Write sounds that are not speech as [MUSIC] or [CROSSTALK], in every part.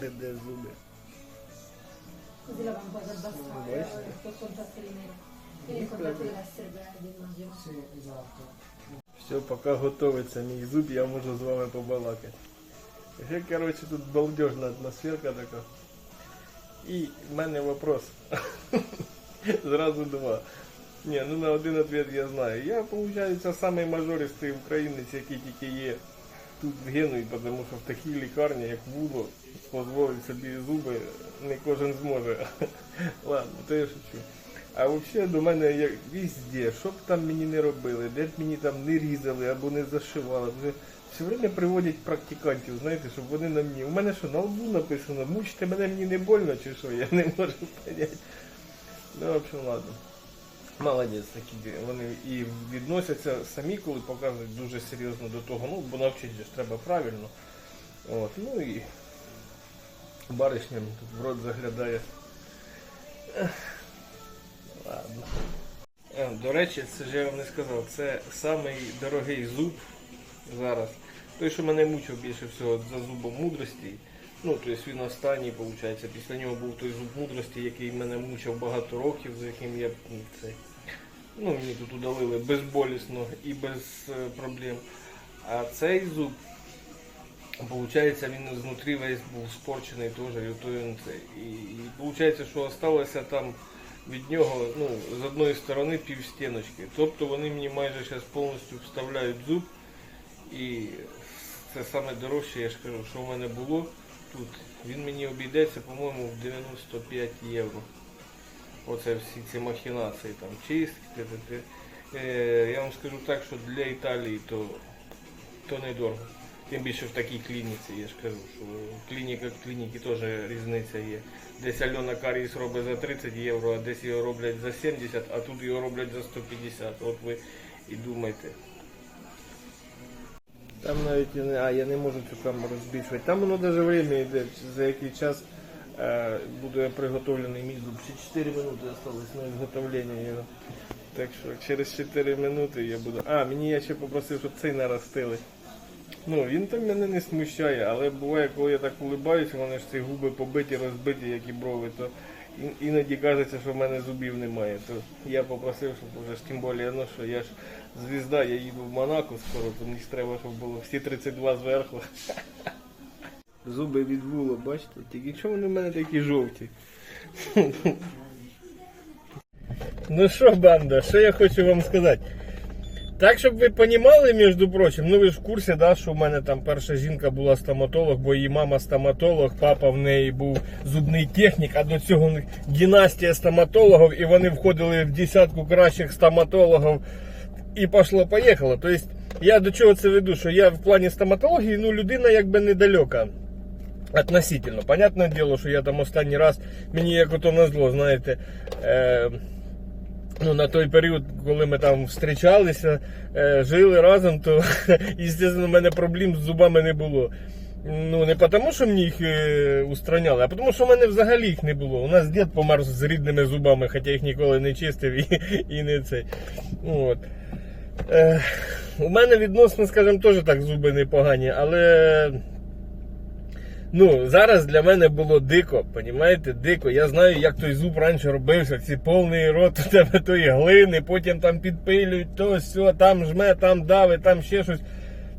3D зуби. Così la eh, tutto il. E ricordate deve essere immagino. Sì, esatto. Все, поки готується мій зуб, я можу з вами побалакати. Ще, коротше, тут балдежна атмосферка така. І в мене вопрос. [LAUGHS] Зразу два. Ні, ну на один ответ я знаю. Я, виходить, самий мажористий українець, який тільки є тут Генуї, тому що в такій лікарні, як Вудо, дозволить собі зуби не кожен зможе. [LAUGHS] Ладно, то я шучу. А взагалі до мене як везде, що б там мені не робили, де б мені там не різали або не зашивали. Вже все время приводять практикантів, знаєте, щоб вони на мені. У мене що, на лбу написано, мучте мене мені не больно чи що, я не можу [LAUGHS] поняти. Ну, в общем, ладно. Молодець такі, вони і відносяться самі, коли показують дуже серйозно до того, ну, бо навчити ж треба правильно. От, ну і баришням тут в рот заглядає. Ладно. Е, До речі, це ж я вам не сказав, це самий дорогий зуб зараз. Той, що мене мучив більше всього за зубом мудрості. Ну, тобто він останній, виходить. Після нього був той зуб мудрості, який мене мучив багато років, за яким я ну, цей, ну, мені тут удалили безболісно і без е, проблем. А цей зуб, виходить, він знутрі весь був спорчений теж, він цей. І, і виходить, що залишилося там від нього ну, з одної сторони пів стіночки. Тобто вони мені майже зараз повністю вставляють зуб. І це саме дорожче, я ж кажу, що в мене було тут. Він мені обійдеться, по-моєму, в 95 євро. Оце всі ці махінації, там чистки. Е, я вам скажу так, що для Італії то, то недорого. Тим більше в такій клініці, я ж кажу, що в клініки теж різниця є. Десь Альона Каріс робить за 30 євро, а десь його роблять за 70, а тут його роблять за 150. От ви і думайте. Там навіть а я не можу цю камеру збільшувати. Там воно навіть время йде, за який час буде приготовлений мій зуб. Ще 4 минути залишилось на виготовлення. Так що через 4 минути я буду. А, мені я ще попросив, щоб цей наростили. Ну, він там мене не смущає, але буває, коли я так улибаюся, вони ж ці губи побиті, розбиті, як і брови, то іноді кажеться, що в мене зубів немає. То я попросив, щоб вже ж тим більше, ну що я ж звізда, я їду в Монако скоро, то мені треба, щоб було всі 32 зверху. [LAUGHS] Зуби від вула, бачите? Тільки чому вони в мене такі жовті? Ну що, банда, що я хочу вам сказати? Так, щоб ви розуміли, між прочим, ну ви ж в курсі, да, що в мене там перша жінка була стоматолог, бо її мама стоматолог, папа в неї був зубний технік, а до цього династія стоматологів, і вони входили в десятку кращих стоматологів. І пошло-поїхало. Тобто, я до чого це веду, що я в плані стоматології, ну, людина якби недалека. Относительно. Понятне діло, що я там останній раз, мені як ото назло, знаєте. Е, Ну, на той період, коли ми там зустрічалися, е, жили разом, то, [LAUGHS] звісно, в мене проблем з зубами не було. Ну, не тому, що мені їх е, устраняли, а тому, що в мене взагалі їх не було. У нас дід помер з рідними зубами, хоча їх ніколи не чистив і, [LAUGHS] і не цей. От. Е, у мене відносно, скажімо, теж так зуби непогані, але. Ну, зараз для мене було дико, понімаєте, дико. Я знаю, як той зуб раніше робився, ці повний рот у тебе тої глини, потім там підпилюють, то все, там жме, там дави, там ще щось.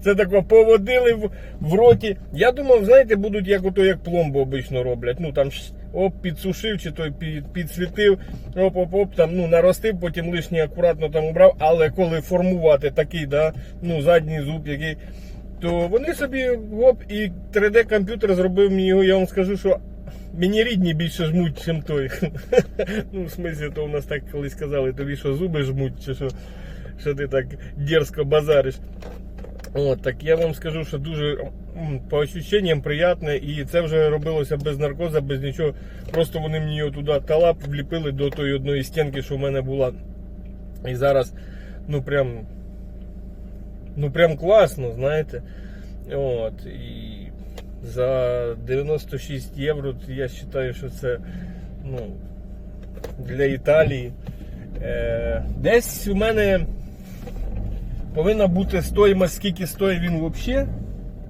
Це тако поводили в, в роті. Я думав, знаєте, будуть як ото як пломбу обично роблять. Ну там оп, підсушив, чи той під, підсвітив, оп-оп-оп, там ну наростив, потім лишнє акуратно там убрав. Але коли формувати такий, да, ну задній зуб, який то вони собі оп, і 3D комп'ютер зробив мені його, я вам скажу, що мені рідні більше жмуть, ніж той. [LAUGHS] ну, в смислі, то у нас так колись казали, тобі що зуби жмуть, чи що, що ти так дерзко базариш. От, так я вам скажу, що дуже по ощущенням приємне, і це вже робилося без наркоза, без нічого. Просто вони мені його туди талап вліпили до тої одної стінки, що в мене була. І зараз, ну прям ну прям класно, знаєте. От, і за 96 євро я вважаю, що це ну, для Італії. Е, десь у мене повинна бути стоїмость, скільки стоїть він взагалі.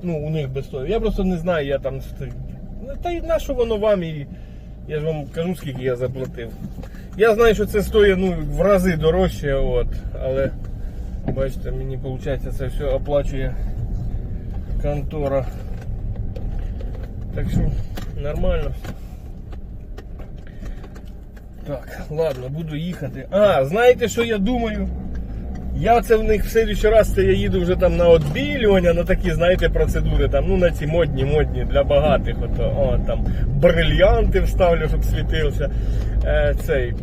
Ну, у них без стоїть. Я просто не знаю, я там. ст- Та й на що воно вам і. Я ж вам кажу, скільки я заплатив. Я знаю, що це стоїть ну, в рази дорожче, от, але бачите, мені виходить це все оплачує контора. Так що нормально. Так, ладно, буду їхати. А, знаєте, що я думаю? Я це в них в следующий раз це я їду вже там на отбілювання, на такі, знаєте, процедури, там, ну на ці модні, модні для багатих. Ото, о, там брильянти вставлю, щоб світився. Е, цей.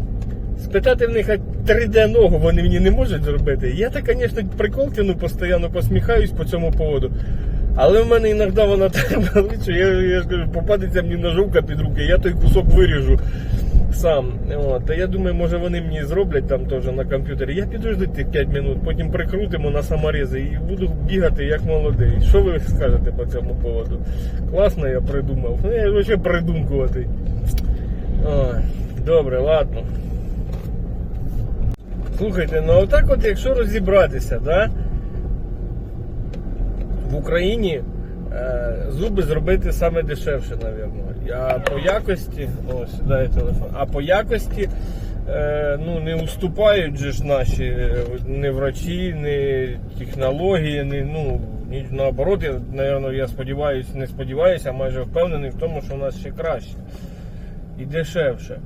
Спитати в них, 3D ногу вони мені не можуть зробити. Я так, звісно, прикол тяну, постійно посміхаюсь по цьому поводу. Але в мене іноді вона [LAUGHS] так болить, що я, я ж кажу, попадеться мені ножовка під руки, я той кусок виріжу сам. Та я думаю, може вони мені зроблять там теж на комп'ютері. Я підожду тих 5 минут, потім прикрутимо на саморези і буду бігати як молодий. Що ви скажете по цьому поводу? Класно я придумав. Ну, я взагалі придумкувати. Ой, добре, ладно. Слухайте, ну отак от якщо розібратися, да? в Україні е, зуби зробити саме дешевше, напевно. А по якості, о, сідає телефон, а по якості е, ну, не уступають же ж наші е, ні врачі, ні технології, ні, ну, ні, наоборот, я, напевно, я сподіваюся, не сподіваюся, а майже впевнений в тому, що у нас ще краще і дешевше.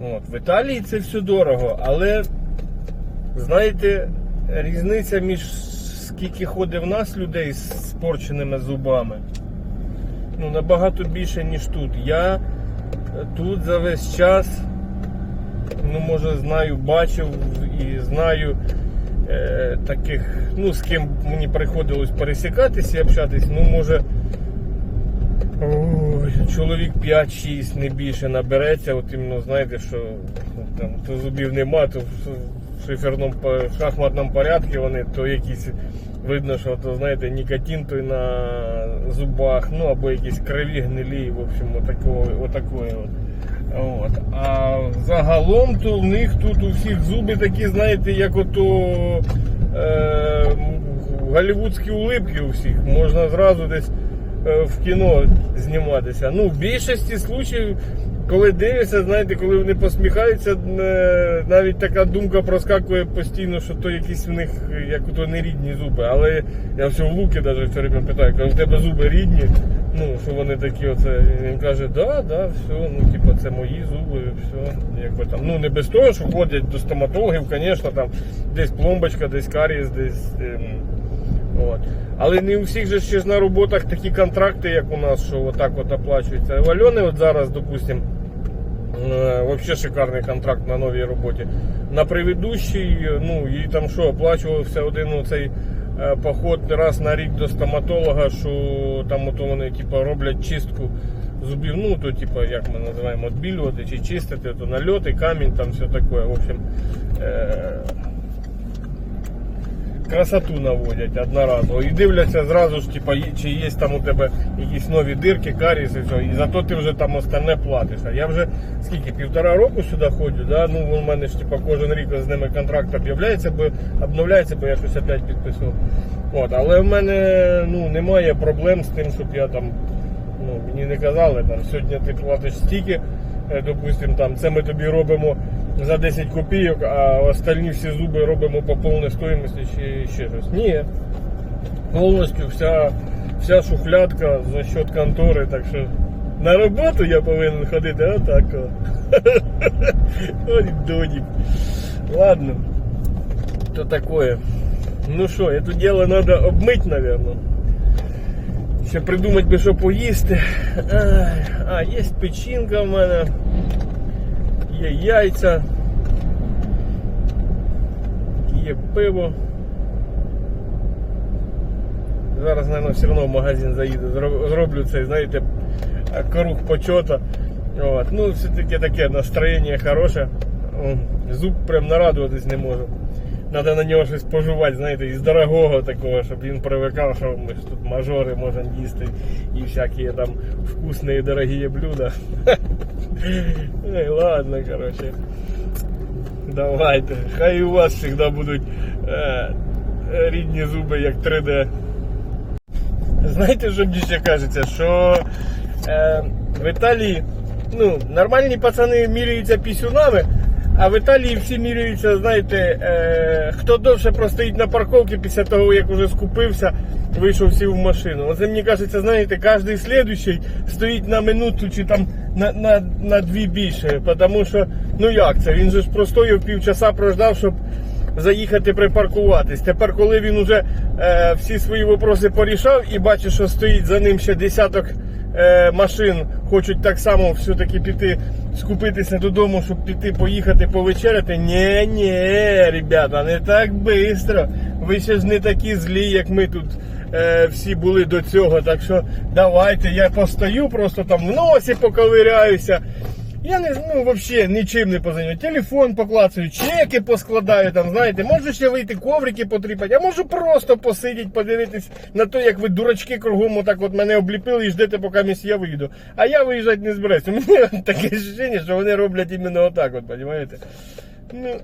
От. В Італії це все дорого, але знаєте, різниця між скільки ходить в нас людей з спорченими зубами. Ну, набагато більше, ніж тут. Я тут за весь час, ну, може, знаю, бачив і знаю е, таких, ну, з ким мені приходилось пересікатися і общатись, ну, може. Чоловік 5-6 не більше набереться, от іменно знаєте, що ну, там то зубів нема, то шиферному шахматному порядку вони, то якісь видно, що то знаєте, нікотин той на зубах, ну або якісь криві гнилі, в общем, отакого, отакої от. От. А загалом то в них тут у всіх зуби такі, знаєте, як ото е, голівудські улипки у всіх. Можна зразу десь е, в кіно зніматися. Ну, в більшості случаїв, коли дивишся, знаєте, коли вони посміхаються, е, навіть така думка проскакує постійно, що то якісь в них е, як то не рідні зуби. Але я все в Луки навіть все время питаю, кажу, у тебе зуби рідні, ну, що вони такі оце. Він каже, да, да, все, ну, типу, це мої зуби, все. Якби там. Ну, не без того, що ходять до стоматологів, звісно, там десь пломбочка, десь карієс, десь. Ем, От. Але не у всіх же ще ж на роботах такі контракти, як у нас, що отак от оплачується. У Альони от зараз, допустим, е, вообще шикарний контракт на новій роботі. На предыдущій, ну, їй там що, оплачувався один оцей е, поход раз на рік до стоматолога, що там ото вони типу, роблять чистку зубів, ну, то типу, як ми називаємо, відбілювати чи чистити, то нальоти, камінь, там все таке. В общем, е, красоту наводять одноразово. І дивляться зразу ж, типа, чи є там у тебе якісь нові дирки, каріс і все. І зато ти вже там остальне платиш. А я вже скільки, півтора року сюди ходжу, да? ну у мене ж типа кожен рік з ними контракт об'являється, бо обновляється, бо я щось опять підписував. От, але в мене ну, немає проблем з тим, щоб я там, ну, мені не казали, там, сьогодні ти платиш стільки, е, допустим, там, це ми тобі робимо за 10 копійок, а остальні всі зуби робимо по повній стоїмості чи ще щось. Ні. Повністю вся, вся шухлядка за счет контори, так що на роботу я повинен ходити отак. о. [LAUGHS] Ой, додік. Ладно. То такое. Ну що, это дело надо обмыть, наверное. Ще придумати би, що поїсти. Ай, А, є печінка в мене. Є яйця. Є пиво. Зараз, мабуть, все одно в магазин заїду. Зроблю цей, знаєте, круг почота. От. Ну, все-таки таке настроєння хороше. Зуб прям нарадуватись не можу. Надо на нього щось пожувати, знаєте, із дорогого такого, щоб він привикав, що ми ж тут мажори можемо їсти і всякі там вкусні і дорогі блюда. [LAUGHS] Ой, ладно, короче. Давайте. Хай у вас завжди будуть е, рідні зуби, як 3D. Знаєте, що мені ще кажеться, що е, В Італії, ну, нормальні пацани міряються пісюнами, а в Італії всі міряються, знаєте, е, хто довше простоїть на парковці після того, як уже скупився, вийшов сів в машину. Оце мені кажеться, знаєте, кожен слідуючий стоїть на минуту чи там на, на, на дві більше. Тому що, ну як це? Він же ж простояв півчаса прождав, щоб заїхати припаркуватись. Тепер, коли він уже е, всі свої вопроси порішав і бачить, що стоїть за ним ще десяток машин, хочуть так само все-таки піти скупитися додому, щоб піти поїхати повечеряти. Ні, ні, ребята, не так швидко. Ви ще ж не такі злі, як ми тут. е, Всі були до цього, так що давайте я постою, просто там в носі поковиряюся. Я не ну, вообще нічим не позаймаю. Телефон поклацаю, чеки поскладаю, там, знаєте, можу ще вийти коврики потріпати, а можу просто посидіти, подивитись на те, як ви дурачки кругом отак от мене обліпили і ждете, поки місь я вийду. А я виїжджати не збираюся. У мене [LAUGHS] таке ощущення, що вони роблять іменно отак, от, розумієте? Ну.